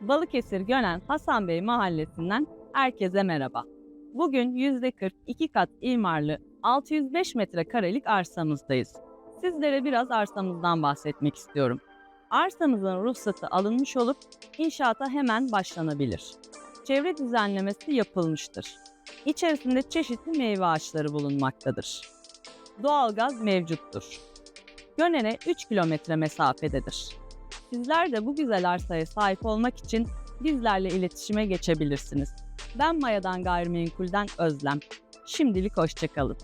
Balıkesir Gönen Hasan Bey Mahallesi'nden herkese merhaba. Bugün %40 iki kat imarlı 605 metrekarelik arsamızdayız. Sizlere biraz arsamızdan bahsetmek istiyorum. Arsamızın ruhsatı alınmış olup inşaata hemen başlanabilir. Çevre düzenlemesi yapılmıştır. İçerisinde çeşitli meyve ağaçları bulunmaktadır. Doğalgaz mevcuttur. Gönen'e 3 kilometre mesafededir. Sizler de bu güzel arsaya sahip olmak için bizlerle iletişime geçebilirsiniz. Ben Maya'dan Gayrimenkul'den Özlem. Şimdilik hoşçakalın.